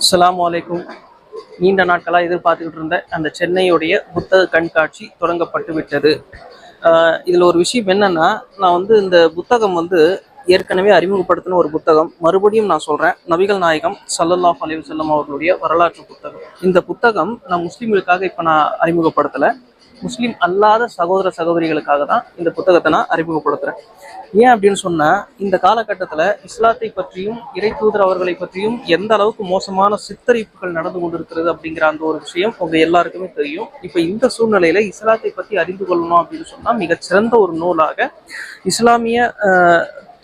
அஸ்லாம் வலைக்கும் நீண்ட நாட்களாக எதிர்பார்த்துக்கிட்டு இருந்த அந்த சென்னையுடைய புத்தக கண்காட்சி தொடங்கப்பட்டு விட்டது. இதில் ஒரு விஷயம் என்னென்னா நான் வந்து இந்த புத்தகம் வந்து ஏற்கனவே அறிமுகப்படுத்தின ஒரு புத்தகம். மறுபடியும் நான் சொல்கிறேன் நபிகள் நாயகம் சல்லல்லாஹ் அலிவசல்லம் அவர்களுடைய வரலாற்று புத்தகம். இந்த புத்தகம் நான் முஸ்லீம்களுக்காக இப்போ நான் அறிமுகப்படுத்தலை. முஸ்லீம் அல்லாத சகோதர சகோதரிகளுக்காக தான் இந்த புத்தகத்தை நான் அறிமுகப்படுத்துகிறேன் ஏன் அப்படின்னு சொன்னால் இந்த காலகட்டத்தில் இஸ்லாத்தை பற்றியும் இறை தூதர் அவர்களை பற்றியும் எந்த அளவுக்கு மோசமான சித்தரிப்புகள் நடந்து கொண்டிருக்கிறது அப்படிங்கிற அந்த ஒரு விஷயம் உங்கள் எல்லாருக்குமே தெரியும். இப்போ இந்த சூழ்நிலையில் இஸ்லாத்தை பற்றி அறிந்து கொள்ளணும் அப்படின்னு சொன்னால் மிகச்சிறந்த ஒரு நூலாக இஸ்லாமிய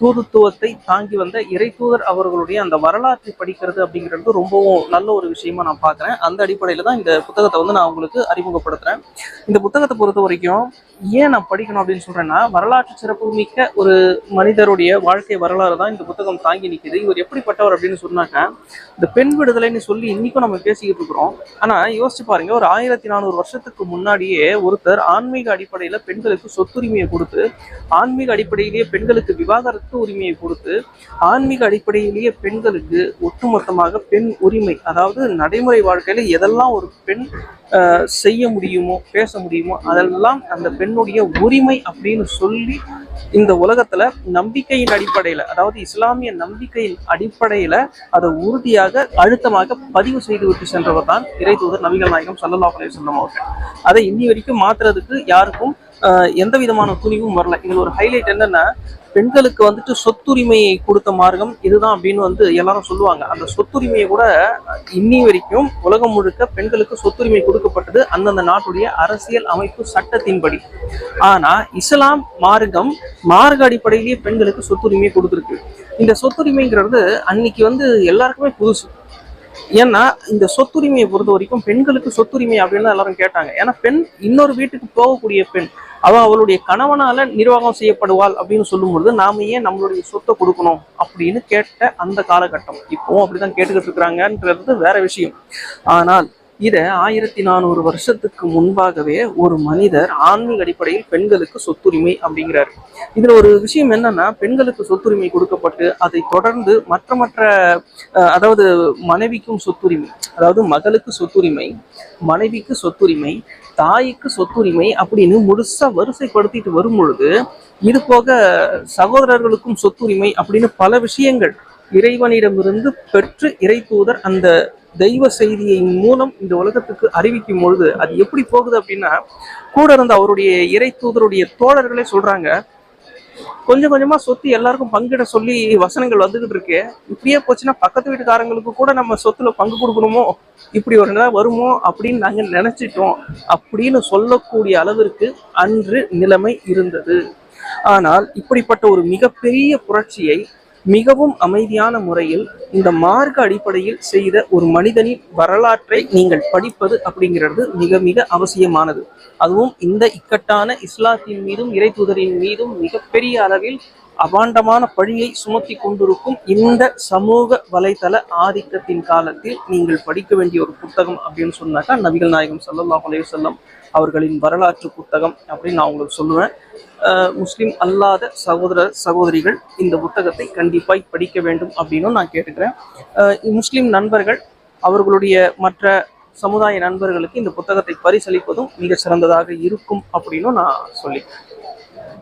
தூதுத்துவத்தை தாங்கி வந்த இறை தூதர் அவர்களுடைய அந்த வரலாற்றை படிக்கிறது அப்படிங்கிறது ரொம்பவும் நல்ல ஒரு விஷயமா நான் பார்க்குறேன். அந்த அடிப்படையில் தான் இந்த புத்தகத்தை வந்து நான் உங்களுக்கு அறிமுகப்படுத்துறேன். இந்த புத்தகத்தை பொறுத்த வரைக்கும் ஏன் நான் படிக்கணும் அப்படின்னு சொல்கிறேன்னா வரலாற்று சிறப்பு மிக்க ஒரு மனிதருடைய வாழ்க்கை வரலாறு தான் இந்த புத்தகம் தாங்கி நிற்கிது இவர் எப்படிப்பட்டவர் அப்படின்னு சொன்னாக்க இந்த பெண் விடுதலைன்னு சொல்லி இன்றைக்கும் நம்ம பேசிக்கிட்டு இருக்கிறோம். ஆனால் யோசிச்சு பாருங்க ஒரு ஆயிரத்தி நானூறு வருஷத்துக்கு முன்னாடியே ஒருத்தர் ஆன்மீக அடிப்படையில் பெண்களுக்கு சொத்துரிமையை கொடுத்து ஆன்மீக அடிப்படையிலேயே பெண்களுக்கு விவாகரத்து உரிமையை கொடுத்து ஆன்மீக அடிப்படையிலேயே பெண்களுக்கு ஒட்டுமொத்தமாக பெண் உரிமை அதாவது நடைமுறை வாழ்க்கையில எதெல்லாம் ஒரு பெண் ஆஹ், செய்ய முடியுமோ பேச முடியுமோ அதெல்லாம் அந்த பெண்ணுடைய உரிமை அப்படின்னு சொல்லி இந்த உலகத்துல நம்பிக்கையின் அடிப்படையில அதாவது இஸ்லாமிய நம்பிக்கையின் அடிப்படையில அதை உறுதியாக அழுத்தமாக பதிவு செய்து விட்டு சென்றவர் தான் இறை தூதர் நபிகள் நாயகம் ஸல்லல்லாஹு அலைஹி அவர்கள். அதை இன்னி வரைக்கும் மாத்துறதுக்கு யாருக்கும் எந்த விதமான துணிவும் வரல. இதில் ஒரு ஹைலைட் என்னன்னா பெண்களுக்கு வந்துட்டு சொத்துரிமையை கொடுத்த மார்க்கம் இதுதான் அப்படின்னு வந்து எல்லாரும் சொல்லுவாங்க. அந்த சொத்துரிமையை கூட இன்னி வரைக்கும் உலகம் முழுக்க பெண்களுக்கு சொத்துரிமை கொடுக்கப்பட்டது அந்தந்த நாட்டுடைய அரசியல் அமைப்பு சட்டத்தின்படி. ஆனா இஸ்லாம் மார்க்கம் மார்க்க அடிப்படையிலேயே பெண்களுக்கு சொத்துரிமையை கொடுத்துருக்கு. இந்த சொத்துரிமைங்கிறது அன்னைக்கு வந்து எல்லாருக்குமே புதுசு. ஏன்னா இந்த சொத்துரிமையை பொறுத்த வரைக்கும் பெண்களுக்கு சொத்துரிமை அப்படின்னு தான் எல்லாரும் கேட்டாங்க. ஏன்னா பெண் இன்னொரு வீட்டுக்கு போகக்கூடிய பெண் அவள் அவளுடைய கணவனால நிர்வாகம் செய்யப்படுவாள் அப்படின்னு சொல்லும்பொழுது நாம ஏன் நம்மளுடைய சொத்தை கொடுக்கணும் அப்படின்னு கேட்ட அந்த காலகட்டம். இப்போவும் அப்படிதான் கேட்டுக்கிட்டு இருக்கிறாங்கன்றது வேற விஷயம். ஆனால் இதை ஆயிரத்தி நானூறு வருஷத்துக்கு முன்பாகவே ஒரு மனிதர் ஆன்மீக அடிப்படையில் பெண்களுக்கு சொத்துரிமை அப்படிங்கிறார். இதில் ஒரு விஷயம் என்னன்னா பெண்களுக்கு சொத்துரிமை கொடுக்கப்பட்டு அதை தொடர்ந்து மற்ற மற்ற அதாவது மனைவிக்கும் சொத்துரிமை அதாவது மகளுக்கு சொத்துரிமை மனைவிக்கு சொத்துரிமை தாய்க்கு சொத்துரிமை அப்படின்னு முழுசா வரிசைப்படுத்திட்டு வரும் பொழுது இது போக சகோதரர்களுக்கும் சொத்துரிமை அப்படின்னு பல விஷயங்கள். இறைவனிடமிருந்து பெற்று இறை தூதர் அந்த தெய்வ செய்தியை மூலம் இந்த உலகத்துக்கு அறிவிக்கும் பொழுது அது எப்படி போகுது அப்படின்னா கூட இருந்த அவருடைய இறை தூதருடைய தோழர்களே சொல்றாங்க கொஞ்சம் கொஞ்சமா சொத்து எல்லாருக்கும் பங்கிட சொல்லி வசனங்கள் வந்துகிட்டு இருக்கு. இப்படியே போச்சுன்னா பக்கத்து வீட்டுக்காரங்களுக்கு கூட நம்ம சொத்துல பங்கு கொடுக்கணுமோ? இப்படி ஒரு நிலை வருமோ அப்படின்னு நாங்க நினைச்சிட்டோம். அப்படின்னு சொல்லக்கூடிய அளவிற்கு அன்று நிலைமை இருந்தது. ஆனால் இப்படிப்பட்ட ஒரு மிகப்பெரிய புரட்சியை மிகவும் அமைதியான முறையில் இந்த மார்க்க அடிப்படையில் செய்த ஒரு மனிதனின் வரலாற்றை நீங்கள் படிப்பது அப்படிங்கிறது மிக மிக அவசியமானது. அதுவும் இந்த இக்கட்டான இஸ்லாத்தின் மீதும் இறை தூதரின் மீதும் மிகப்பெரிய அளவில் அபாண்டமான பழியை சுமத்தி கொண்டிருக்கும் இந்த சமூக வலைதள ஆதிக்கத்தின் காலத்தில் நீங்கள் படிக்க வேண்டிய ஒரு புத்தகம் அப்படின்னு சொன்னாக்கா நபிகள் நாயகம் ஸல்லல்லாஹு அலைஹி அவர்களின் வரலாற்று புத்தகம் அப்படின்னு நான் உங்களுக்கு சொல்லுவேன். முஸ்லீம் அல்லாத சகோதர சகோதரிகள் இந்த புத்தகத்தை கண்டிப்பாக படிக்க வேண்டும் அப்படின்னும் நான் கேட்டுக்கிறேன். முஸ்லீம் நண்பர்கள் அவர்களுடைய மற்ற சமுதாய நண்பர்களுக்கு இந்த புத்தகத்தை பரிசளிப்பதும் மிக சிறந்ததாக இருக்கும் அப்படின்னும் நான் சொல்லிக்கிறேன்.